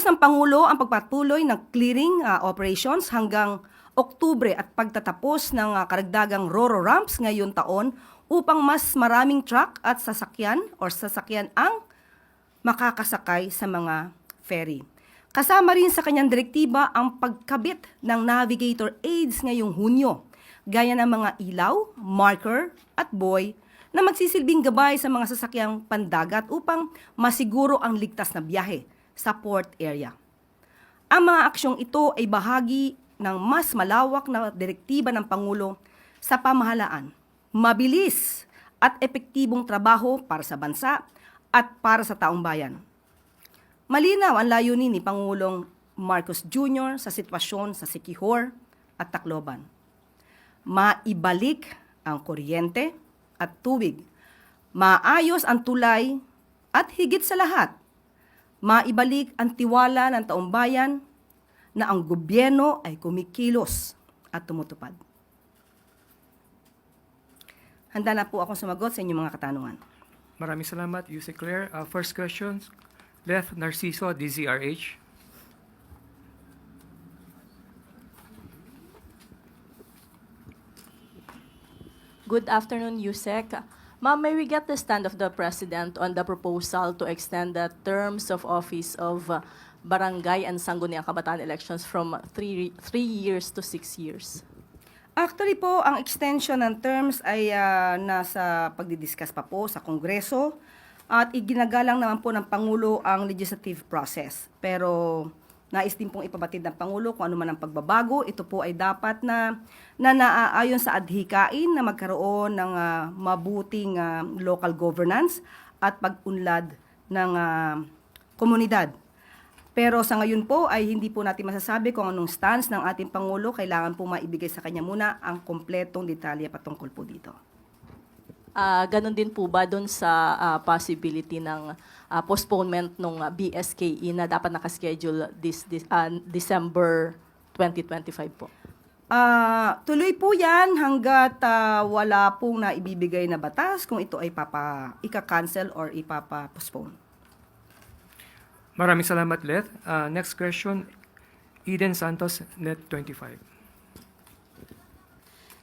Inutos ng Pangulo ang pagpatuloy ng clearing ah, operations hanggang Oktubre at pagtatapos ng ah, karagdagang Roro ramps ngayon taon upang mas maraming truck at sasakyan or sasakyan ang makakasakay sa mga ferry. Kasama rin sa kanyang direktiba ang pagkabit ng navigator aids ngayong Hunyo, gaya ng mga ilaw, marker at buoy na magsisilbing gabay sa mga sasakyang pandagat upang masiguro ang ligtas na biyahe sa port area. Ang mga aksyong ito ay bahagi ng mas malawak na direktiba ng Pangulo sa pamahalaan, mabilis at epektibong trabaho para sa bansa at para sa taong bayan. Malinaw ang layunin ni Pangulong Marcos Jr. sa sitwasyon sa Sikihor at Tacloban. Maibalik ang kuryente at tubig, maayos ang tulay at higit sa lahat, maibalik ang tiwala ng taong bayan na ang gobyerno ay kumikilos at tumutupad. Handa na po akong sumagot sa inyong mga katanungan. Maraming salamat, Yusek Claire. Uh, first question, Leth Narciso, DZRH. Good afternoon, Yusek. Ma'am, may we get the stand of the President on the proposal to extend the terms of office of uh, barangay and sangguniang kabataan elections from three, three years to six years? Actually po, ang extension ng terms ay ah, nasa pagdidiscuss pa po sa Kongreso at iginagalang naman po ng Pangulo ang legislative process. Pero nais din pong ipabatid ng Pangulo kung ano man ang pagbabago. Ito po ay dapat na, na naaayon sa adhikain na magkaroon ng ah, mabuting ah, local governance at pag-unlad ng ah, komunidad. Pero sa ngayon po ay hindi po natin masasabi kung anong stance ng ating Pangulo. Kailangan po maibigay sa kanya muna ang kompletong detalye patungkol po dito. Ah, ganon din po ba doon sa ah, possibility ng ah, postponement ng BSKE na dapat nakaschedule this, this ah, December 2025 po? Ah, tuloy po 'yan hangga't ah, wala pong naibibigay na batas kung ito ay papa ika-cancel or ipapa-postpone. Maraming salamat, Leth. Uh, next question, Eden Santos, Net 25.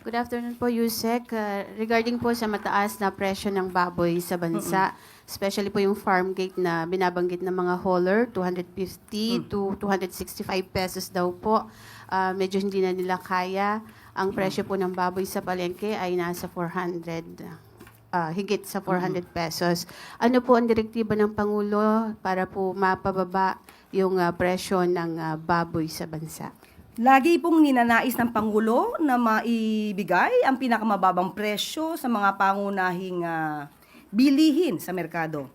Good afternoon po, Yusek. Uh, regarding po sa mataas na presyo ng baboy sa bansa, especially po yung farm gate na binabanggit ng mga hauler, 250 to 265 pesos daw po. Uh, medyo hindi na nila kaya. Ang presyo po ng baboy sa palengke ay nasa 400 ah, higit sa 400 pesos. Ano po ang direktiba ng Pangulo para po mapababa yung ah, presyo ng ah, baboy sa bansa? Lagi pong ninanais ng Pangulo na maibigay ang pinakamababang presyo sa mga pangunahing ah, bilihin sa merkado.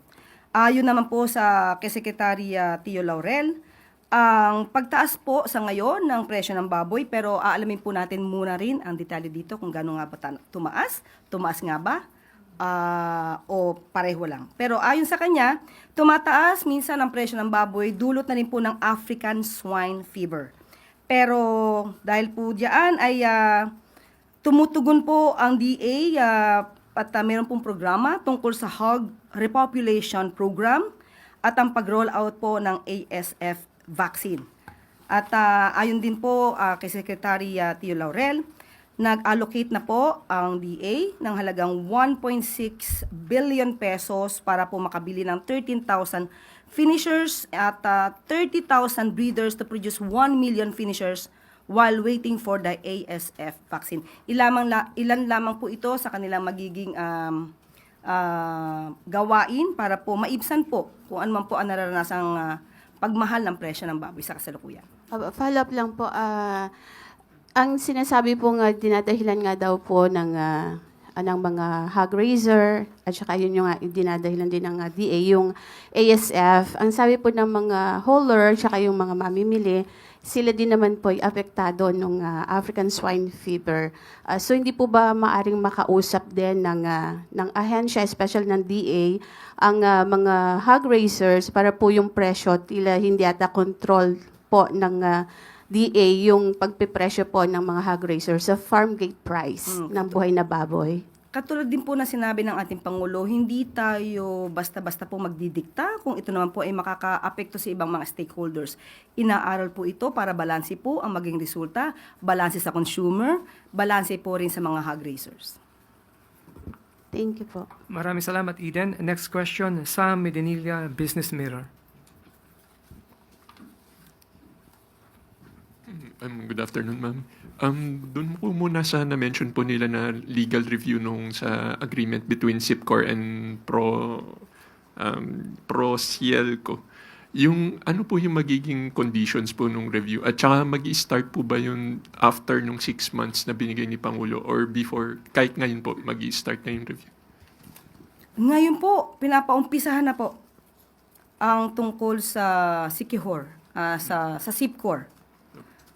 Ayon naman po sa kay Tio Laurel, ang pagtaas po sa ngayon ng presyo ng baboy pero aalamin po natin muna rin ang detalye dito kung gaano nga ba tumaas, tumaas nga ba ah, o pareho lang. Pero ayon sa kanya, tumataas minsan ang presyo ng baboy dulot na rin po ng African swine fever. Pero dahil po diyan ay ah, tumutugon po ang DA ah, at ah, meron pong programa tungkol sa hog repopulation program at ang pag-roll out po ng ASF vaccine. At ah, ayon din po ah, kay Secretary ah, Tio Laurel, nag-allocate na po ang DA ng halagang 1.6 billion pesos para po makabili ng 13,000 finishers at ah, 30,000 breeders to produce 1 million finishers while waiting for the ASF vaccine. Ilamang la, ilan lamang po ito sa kanilang magiging um, ah, gawain para po maibsan po kung ano man po ang naranasang ah, pagmahal ng presyo ng baboy sa kasalukuyan. Uh, follow-up lang po. ah, ang sinasabi po nga, dinadahilan nga daw po ng, ah, ng mga hog raiser, at saka yun yung ah, dinadahilan din ng ah, DA, yung ASF. Ang sabi po ng mga hauler, at saka yung mga mamimili, sila din naman po ay apektado ng African swine fever. Ah, so hindi po ba maaring makausap din ng, ah, ng ahensya, especially ng DA, ang ah, mga hog raisers para po yung presyo tila hindi ata control po ng ah, DA yung pagpipresyo po ng mga hog raisers sa farm gate price Mm, ng buhay na baboy. katulad din po na sinabi ng ating Pangulo, hindi tayo basta-basta po magdidikta kung ito naman po ay makaka-apekto sa ibang mga stakeholders. Inaaral po ito para balanse po ang maging resulta, balanse sa consumer, balanse po rin sa mga hog raisers. Thank you po. Maraming salamat, Eden. Next question, Sam Medinilla, Business Mirror. Um, good afternoon, ma'am. Um, doon po muna sa na-mention po nila na legal review nung sa agreement between SIPCOR and Pro um, Pro Cielco. Yung ano po yung magiging conditions po nung review? At saka mag start po ba yun after nung six months na binigay ni Pangulo or before, kahit ngayon po, mag start na yung review? Ngayon po, pinapaumpisahan na po ang tungkol sa Sikihor, ah, sa, sa SIPCOR.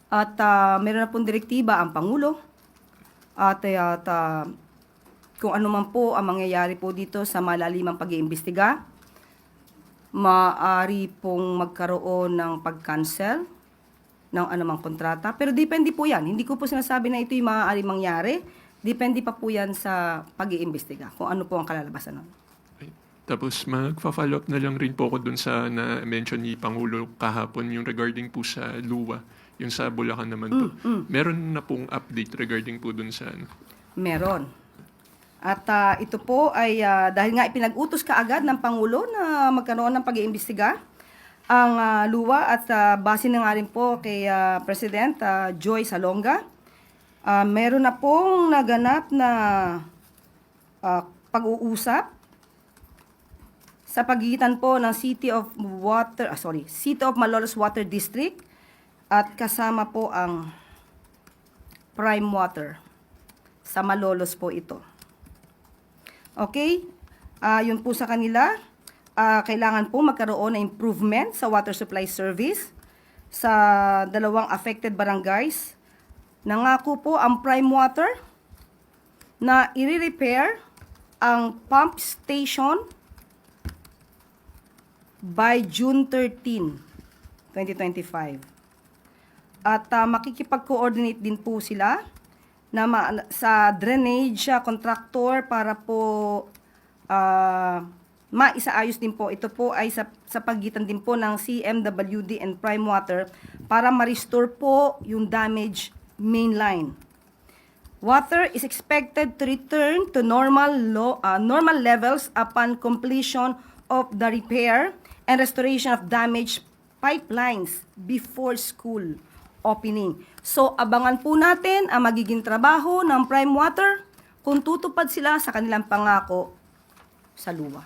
At ah, meron na pong direktiba ang Pangulo. At, eh, at ah, kung ano man po ang mangyayari po dito sa malalimang pag-iimbestiga, maaari pong magkaroon ng pag-cancel ng anumang kontrata. Pero depende po yan. Hindi ko po sinasabi na ito yung maaari mangyari. Depende pa po yan sa pag-iimbestiga kung ano po ang kalalabasan nun. Tapos magfa-follow up na lang rin po ako dun sa na-mention ni Pangulo kahapon yung regarding po sa luwa, yung sa Bulacan naman po. Meron na pong update regarding po dun sa ano. Meron. At ah, ito po ay ah, dahil nga ipinag-utos kaagad ng Pangulo na magkaroon ng pag-iimbestiga ang ah, luwa at ah, base na nga rin po kay ah, President ah, Joy Salonga, ah, meron na pong naganap na ah, pag-uusap sa pagitan po ng City of Water, ah, sorry, City of Malolos Water District at kasama po ang Prime Water. Sa Malolos po ito. Okay? Ah, yun po sa kanila. Ah, kailangan po magkaroon ng improvement sa water supply service sa dalawang affected barangays. Nangako po ang Prime Water na i-repair ang pump station by June 13, 2025. At ah, makikipag-coordinate din po sila na ma- sa drainage ah, contractor para po ah, maisaayos din po. Ito po ay sa, sa pagitan din po ng CMWD and Prime Water para ma-restore po yung damaged main line. Water is expected to return to normal low, ah, normal levels upon completion of the repair and restoration of damaged pipelines before school opening. So, abangan po natin ang magiging trabaho ng Prime Water kung tutupad sila sa kanilang pangako sa luwa.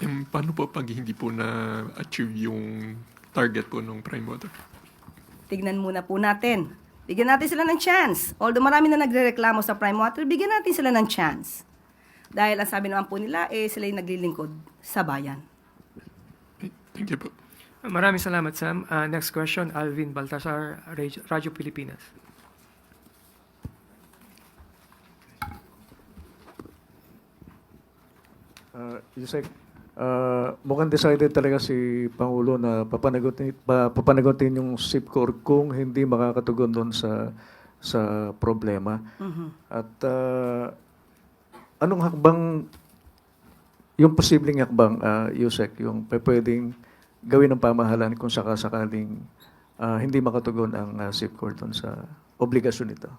Um, paano po pag hindi po na-achieve yung target po ng Prime Water? Tignan muna po natin. Bigyan natin sila ng chance. Although marami na nagre-reklamo sa Prime Water, bigyan natin sila ng chance. Dahil ang sabi naman po nila, eh, sila yung naglilingkod sa bayan. Thank you po. Maraming salamat, Sam. Uh, next question, Alvin Baltasar, Radyo Pilipinas. Uh, Yusek, uh, mukhang decided talaga si Pangulo na papanagutin, pa, papanagutin yung SIPCOR kung hindi makakatugon doon sa sa problema. At uh, anong hakbang, yung posibleng hakbang, uh, Yusek, yung pwedeng gawin ng pamahalaan kung sakasakaling uh, hindi makatugon ang uh, SIPCOR doon sa obligasyon nito?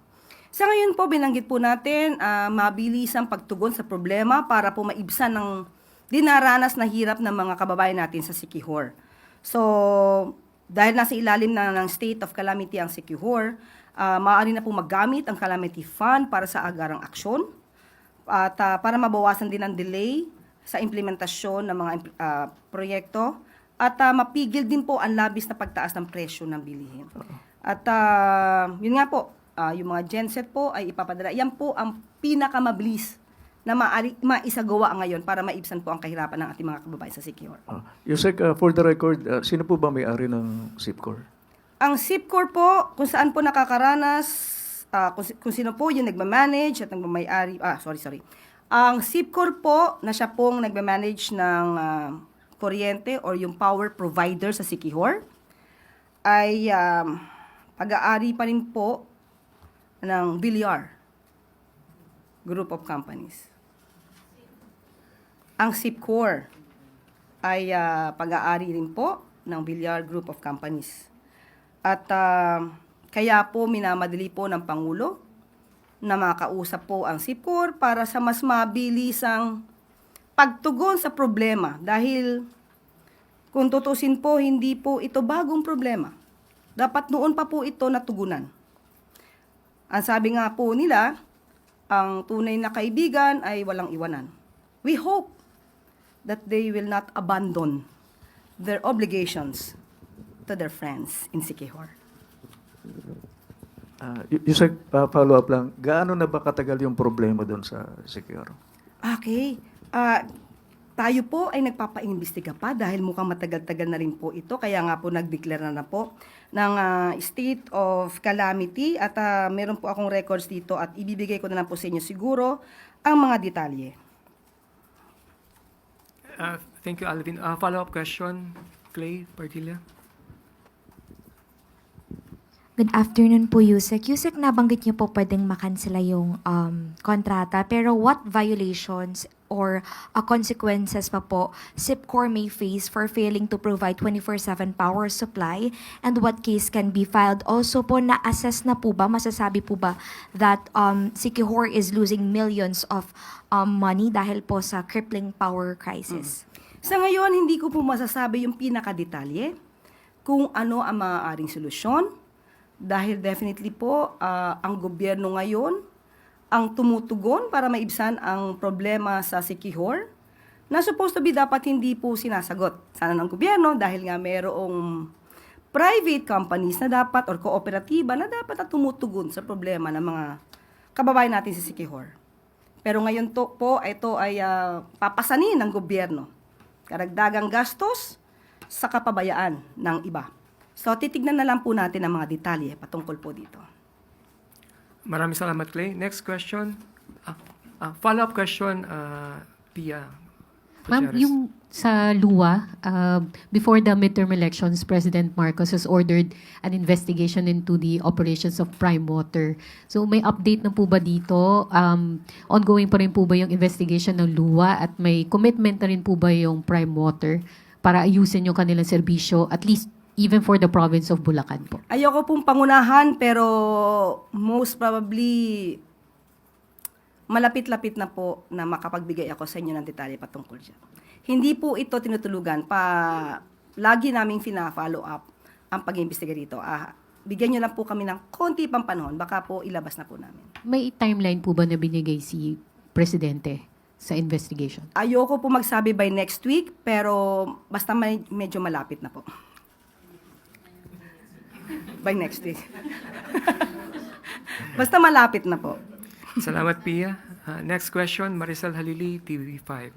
Sa ngayon po, binanggit po natin, ah, mabilis ang pagtugon sa problema para po maibsan ng dinaranas na hirap ng mga kababayan natin sa Sikihor. So, dahil nasa ilalim na ng state of calamity ang Sikihor, ah, maaari na po maggamit ang calamity fund para sa agarang aksyon at ah, para mabawasan din ang delay sa implementasyon ng mga ah, proyekto at ah, mapigil din po ang labis na pagtaas ng presyo ng bilihin. At ah, yun nga po, ah, yung mga genset po ay ipapadala. Yan po ang pinakamabilis na maari, maisagawa ngayon para maibsan po ang kahirapan ng ating mga kababayan sa Sikihor. Uh, Yusek, uh, for the record, uh, sino po ba may-ari ng SIPCOR? Ang SIPCOR po, kung saan po nakakaranas, ah, kung, kung sino po yung nagmamanage at nagmamayari, ah, sorry, sorry. Ang SIPCOR po, na siya pong nagmamanage ng ah, kuryente or yung power provider sa Sikihor, ay um, pag-aari pa rin po ng Villar Group of Companies. ang SIPCOR ay ah, pag-aari rin po ng Villar Group of Companies. At ah, kaya po minamadali po ng Pangulo na makausap po ang SIPCOR para sa mas mabilisang pagtugon sa problema dahil kung tutusin po, hindi po ito bagong problema. Dapat noon pa po ito natugunan. Ang sabi nga po nila, ang tunay na kaibigan ay walang iwanan. We hope that they will not abandon their obligations to their friends in Sikihor. Uh, Yusek, uh, follow up lang. Gaano na ba katagal yung problema doon sa Secure? Okay. Ah, tayo po ay nagpapaimbestiga pa dahil mukhang matagal-tagal na rin po ito. Kaya nga po nag-declare na, na po ng ah, state of calamity at ah, meron po akong records dito at ibibigay ko na lang po sa inyo siguro ang mga detalye. Uh, thank you, Alvin. Uh, follow-up question, Clay Padilla. Good afternoon po, Yusek. Yusek, nabanggit niyo po pwedeng makansela yung um, kontrata. Pero what violations or uh, consequences pa po SIPCOR may face for failing to provide 24-7 power supply? And what case can be filed? Also po, na-assess na po ba, masasabi po ba that um, Sikihor is losing millions of um, money dahil po sa crippling power crisis? Sa ngayon, hindi ko po masasabi yung pinakadetalye kung ano ang maaaring solusyon dahil definitely po ah, ang gobyerno ngayon ang tumutugon para maibsan ang problema sa Sikihor na supposed to be dapat hindi po sinasagot sana ng gobyerno dahil nga mayroong private companies na dapat or kooperatiba na dapat na tumutugon sa problema ng mga kababayan natin sa Sikihor. Pero ngayon to, po, ito ay ah, papasanin ng gobyerno. Karagdagang gastos sa kapabayaan ng iba. So, titignan na lang po natin ang mga detalye patungkol po dito. Maraming salamat, Clay. Next question. Ah, ah, follow-up question, uh, Pia. Ma'am, Gutierrez. yung sa Lua, uh, before the midterm elections, President Marcos has ordered an investigation into the operations of Prime Water. So may update na po ba dito? Um, ongoing pa rin po ba yung investigation ng Lua at may commitment na rin po ba yung Prime Water para ayusin yung kanilang serbisyo, at least even for the province of Bulacan po? Ayoko pong pangunahan pero most probably malapit-lapit na po na makapagbigay ako sa inyo ng detalye patungkol dyan. Hindi po ito tinutulugan pa lagi naming fina-follow up ang pag-iimbestiga dito. Ah, bigyan nyo lang po kami ng konti pang panahon, baka po ilabas na po namin. May timeline po ba na binigay si Presidente sa investigation? Ayoko po magsabi by next week, pero basta may, medyo malapit na po. By next week. basta malapit na po. Salamat, Pia. Uh, next question, Maricel Halili, TV5.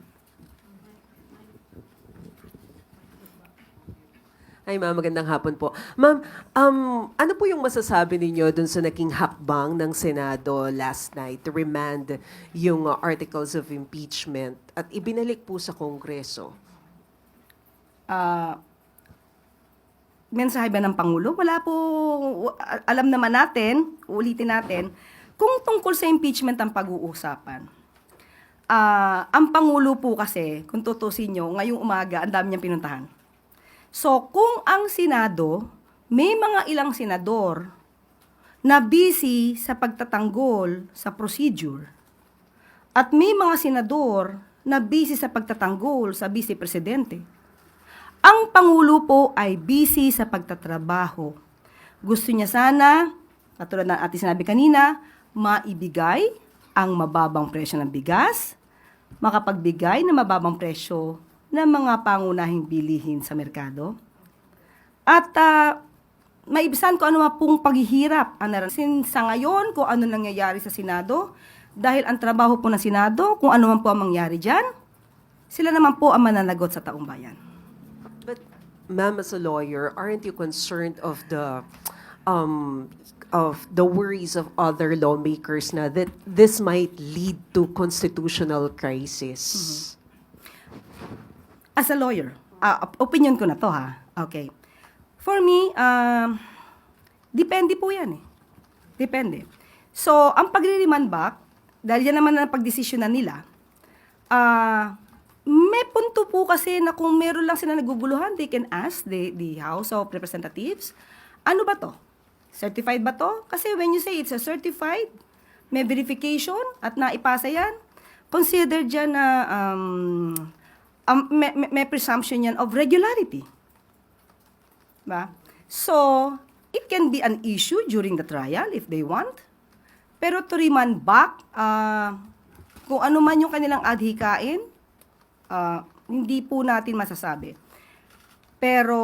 Ay, ma'am, magandang hapon po. Ma'am, um, ano po yung masasabi ninyo dun sa naging hakbang ng Senado last night to remand yung uh, articles of impeachment at ibinalik po sa Kongreso? Ah, mensahe ba ng Pangulo? Wala po, alam naman natin, ulitin natin, kung tungkol sa impeachment ang pag-uusapan. Ah, ang Pangulo po kasi, kung tutusin nyo, ngayong umaga, ang dami niyang pinuntahan. So, kung ang Senado, may mga ilang senador na busy sa pagtatanggol sa procedure, at may mga senador na busy sa pagtatanggol sa vice presidente. Ang Pangulo po ay busy sa pagtatrabaho. Gusto niya sana, katulad ng ating sinabi kanina, maibigay ang mababang presyo ng bigas, makapagbigay ng mababang presyo ng mga pangunahing bilihin sa merkado, at ah, maibsan ko ano pong paghihirap ang naranasin sa ngayon kung ano nangyayari sa Senado dahil ang trabaho po ng Senado, kung ano man po ang mangyari dyan, sila naman po ang mananagot sa taong bayan. Ma'am, as a lawyer, aren't you concerned of the um, of the worries of other lawmakers na that this might lead to constitutional crisis? As a lawyer, op- opinion ko na to ha. Okay. For me, um, depende po yan eh. Depende. So, ang pagre-remand back, dahil yan naman ang pagdesisyonan nila, ah, may punto po kasi na kung meron lang sila naguguluhan, they can ask the, the House of Representatives, ano ba to? Certified ba to? Kasi when you say it's a certified, may verification at naipasa yan, consider dyan na um, um, may, may- presumption yan of regularity. Ba? So, it can be an issue during the trial if they want. Pero to remand back, ah, kung ano man yung kanilang adhikain, ah, hindi po natin masasabi. Pero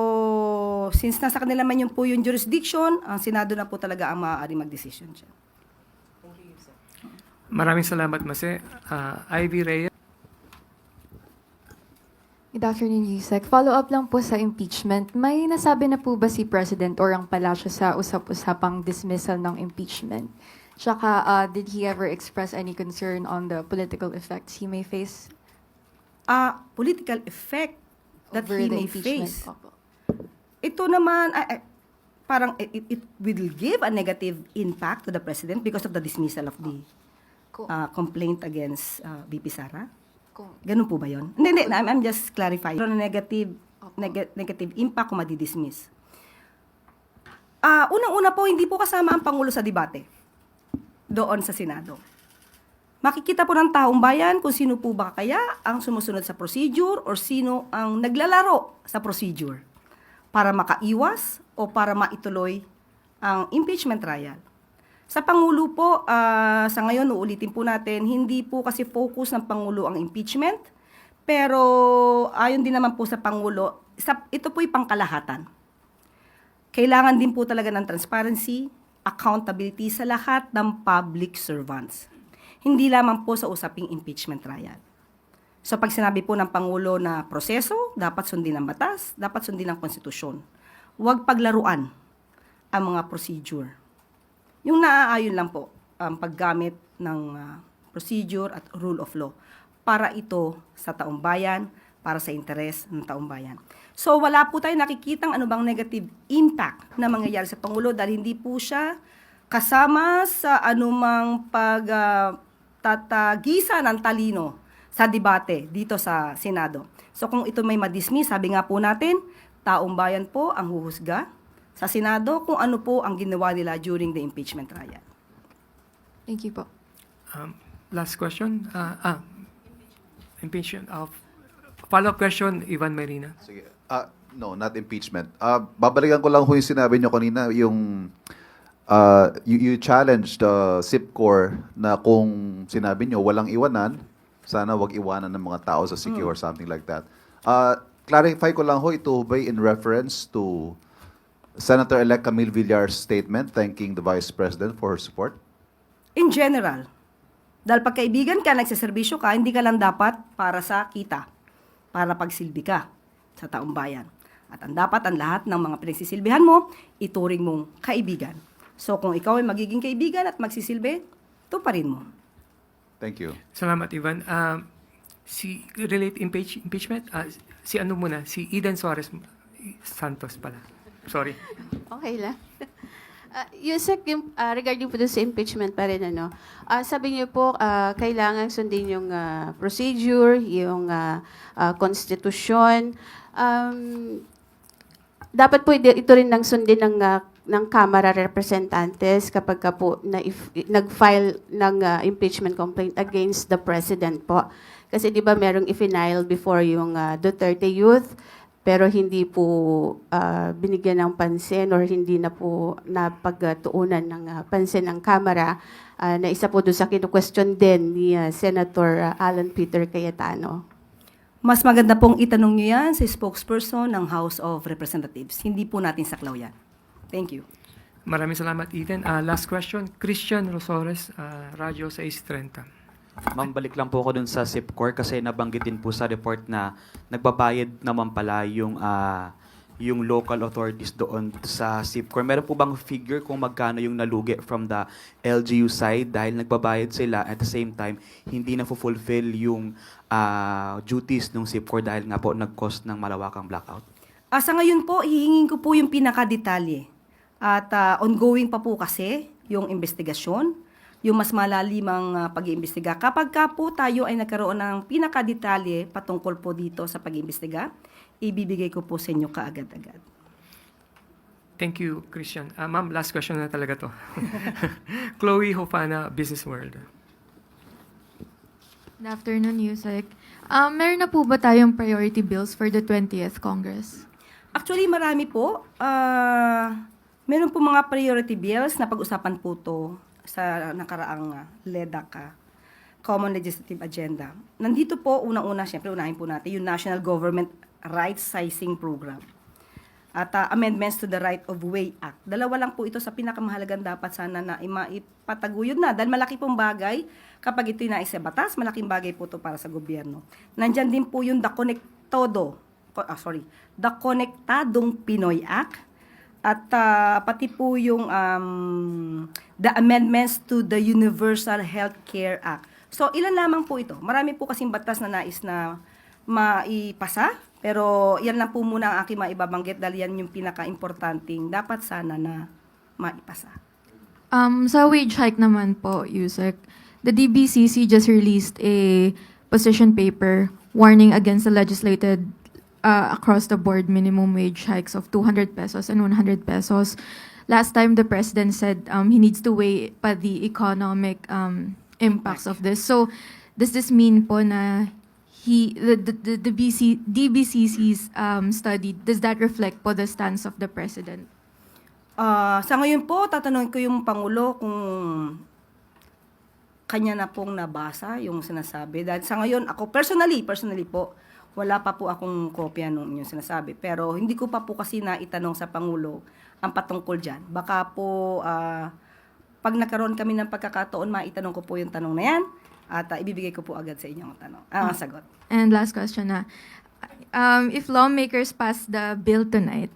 since nasa kanila man yung po yung jurisdiction, ang Senado na po talaga ang maaari mag-decision dyan. Maraming salamat, Mase. Ah, Ivy Reyes. Good afternoon, Yusek. Follow up lang po sa impeachment. May nasabi na po ba si President or ang palasyo sa usap-usapang dismissal ng impeachment? Tsaka, uh, did he ever express any concern on the political effects he may face Ah, political effect that over he may face. Opo. Ito naman, ah, ah, parang it, it will give a negative impact to the President because of the dismissal of the ah, complaint against ah, VP Sara. Ganun po ba yun? Hindi, hindi. I'm, I'm just clarifying. Pero negative, neg- negative impact kung madidismiss. Ah, unang-una po, hindi po kasama ang Pangulo sa debate doon sa Senado. Makikita po ng taong bayan kung sino po ba kaya ang sumusunod sa procedure or sino ang naglalaro sa procedure para makaiwas o para maituloy ang impeachment trial. Sa Pangulo po, ah, sa ngayon, uulitin po natin, hindi po kasi focus ng Pangulo ang impeachment, pero ayon din naman po sa Pangulo, sa, ito po'y pangkalahatan. Kailangan din po talaga ng transparency, accountability sa lahat ng public servants. Hindi lamang po sa usaping impeachment trial. So pag sinabi po ng Pangulo na proseso, dapat sundin ang batas, dapat sundin ang konstitusyon. Huwag paglaruan ang mga procedure. Yung naaayon lang po ang paggamit ng ah, procedure at rule of law para ito sa taong bayan, para sa interes ng taong bayan. So wala po tayo nakikitang bang negative impact na mangyayari sa Pangulo dahil hindi po siya kasama sa anumang pag ah, tatagisa ng talino sa debate dito sa Senado. So kung ito may madismiss, sabi nga po natin, taong bayan po ang huhusga sa Senado kung ano po ang ginawa nila during the impeachment trial. thank you po. Um, last question. Ah, ah, impeachment of follow-up question, Ivan Marina. Sige. Ah, no, not impeachment. Ah, babalikan ko lang ho yung sinabi nyo kanina, yung ah, you, you challenged the SIPCOR na kung sinabi nyo walang iwanan, sana wag iwanan ng mga tao sa CQ or something like that. Ah, clarify ko lang ho, ito ba in reference to Senator-elect Camille Villar's statement thanking the Vice President for her support? In general, dahil pagkaibigan ka, nagsaserbisyo ka, hindi ka lang dapat para sa kita, para pagsilbi ka sa taong bayan. At ang dapat ang lahat ng mga pinagsisilbihan mo, ituring mong kaibigan. So kung ikaw ay magiging kaibigan at magsisilbi, tuparin mo. Thank you. Salamat, Ivan. Um, si relate impeach, impeachment, ah, si ano muna, si Eden Suarez Santos pala. Sorry. Okay lang. Uh, Yusek, yung, ah, regarding po dun sa impeachment pa rin, ano, ah, sabi niyo po, ah, kailangan sundin yung ah, procedure, yung ah, ah, konstitusyon. Um, dapat po ito rin ng sundin ng, ah, ng Kamara Representantes kapag ka po na if, nag-file ng ah, impeachment complaint against the President po. Kasi di ba merong i-file before yung ah, Duterte Youth, pero hindi po ah, binigyan ng pansin or hindi na po napagtuunan ng ah, pansin ng Kamara ah, na isa po doon sa kinu-question din ni ah, Senator ah, Alan Peter Cayetano. Mas maganda pong itanong nyo yan sa spokesperson ng House of Representatives. Hindi po natin saklaw yan. Thank you. Maraming salamat, Eden. Ah, last question, Christian Rosores, ah, Radyo 630. Ma'am, balik lang po ako dun sa SIPCOR kasi nabanggit din po sa report na nagbabayad naman pala yung ah, yung local authorities doon sa SIPCOR. Meron po bang figure kung magkano yung nalugi from the LGU side dahil nagbabayad sila at the same time hindi na fulfill yung ah, duties ng SIPCOR dahil nga po nag-cause ng malawakang blackout? Ah, sa ngayon po, hihingin ko po yung pinakadetalye. At ah, ongoing pa po kasi yung investigasyon. yung mas malalimang ah, pag-iimbestiga. Kapag ka po tayo ay nagkaroon ng pinakadetalye patungkol po dito sa pag-iimbestiga, ibibigay ko po sa inyo kaagad-agad. Thank you, Christian. Ah, ma'am, last question na talaga to. Chloe Hofana, Business World. Good afternoon, Yusek. Um, meron na po ba tayong priority bills for the 20th Congress? Actually, marami po. Ah, meron po mga priority bills na pag-usapan po to sa nakaraang uh, ah, Common Legislative Agenda. Nandito po, unang-una, siyempre, unahin po natin yung National Government Rights Sizing Program at ah, amendments to the Right of Way Act. Dalawa lang po ito sa pinakamahalagang dapat sana na maipataguyod na dahil malaki pong bagay kapag ito'y nais sa batas, malaking bagay po ito para sa gobyerno. Nandyan din po yung The Conectodo, co- ah, sorry, The Konektadong Pinoy Act at ah, pati po yung um, the amendments to the Universal Health Care Act. So, ilan lamang po ito. Marami po kasing batas na nais na maipasa, pero yan lang po muna ang aking maibabanggit dahil yan yung pinaka-importanting dapat sana na maipasa. Um, sa wage hike naman po, Yusek, the DBCC just released a position paper warning against the legislated uh, across-the-board minimum wage hikes of 200 pesos and 100 pesos. Last time, the president said um, he needs to weigh pa the economic um, impacts of this. So, does this mean po na he the the, the, the BC, DBCC's um, study does that reflect po the stance of the president? Ah, sa ngayon po, tatanungin ko yung Pangulo kung kanya na pong nabasa yung sinasabi. Dahil sa ngayon, ako personally, personally po, wala pa po akong kopya nung inyong sinasabi. Pero hindi ko pa po kasi naitanong sa Pangulo ang patungkol dyan. Baka po, ah, pag nagkaroon kami ng pagkakataon, maitanong ko po yung tanong na yan at ah, ibibigay ko po agad sa inyong tanong. Ah, sagot. And last question na. Um, if lawmakers pass the bill tonight,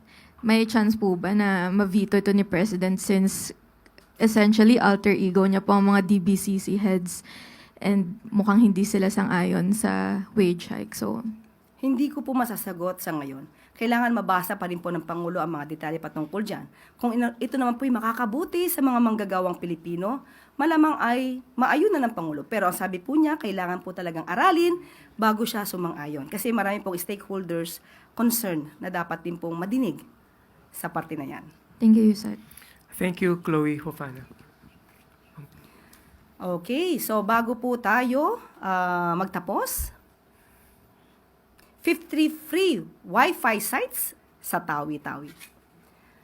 may chance po ba na ma-veto ito ni President since essentially alter ego niya po ang mga DBCC heads and mukhang hindi sila sang-ayon sa wage hike. So, Hindi ko po masasagot sa ngayon. Kailangan mabasa pa rin po ng Pangulo ang mga detalye patungkol dyan. Kung ito naman po'y makakabuti sa mga manggagawang Pilipino, malamang ay maayunan ng Pangulo. Pero ang sabi po niya, kailangan po talagang aralin bago siya sumang-ayon. Kasi marami pong stakeholders concern na dapat din pong madinig sa parte na yan. thank you, Yusek. Thank you, Chloe Hofana. Okay, so bago po tayo ah, magtapos, 53 free Wi-Fi sites sa Tawi-Tawi.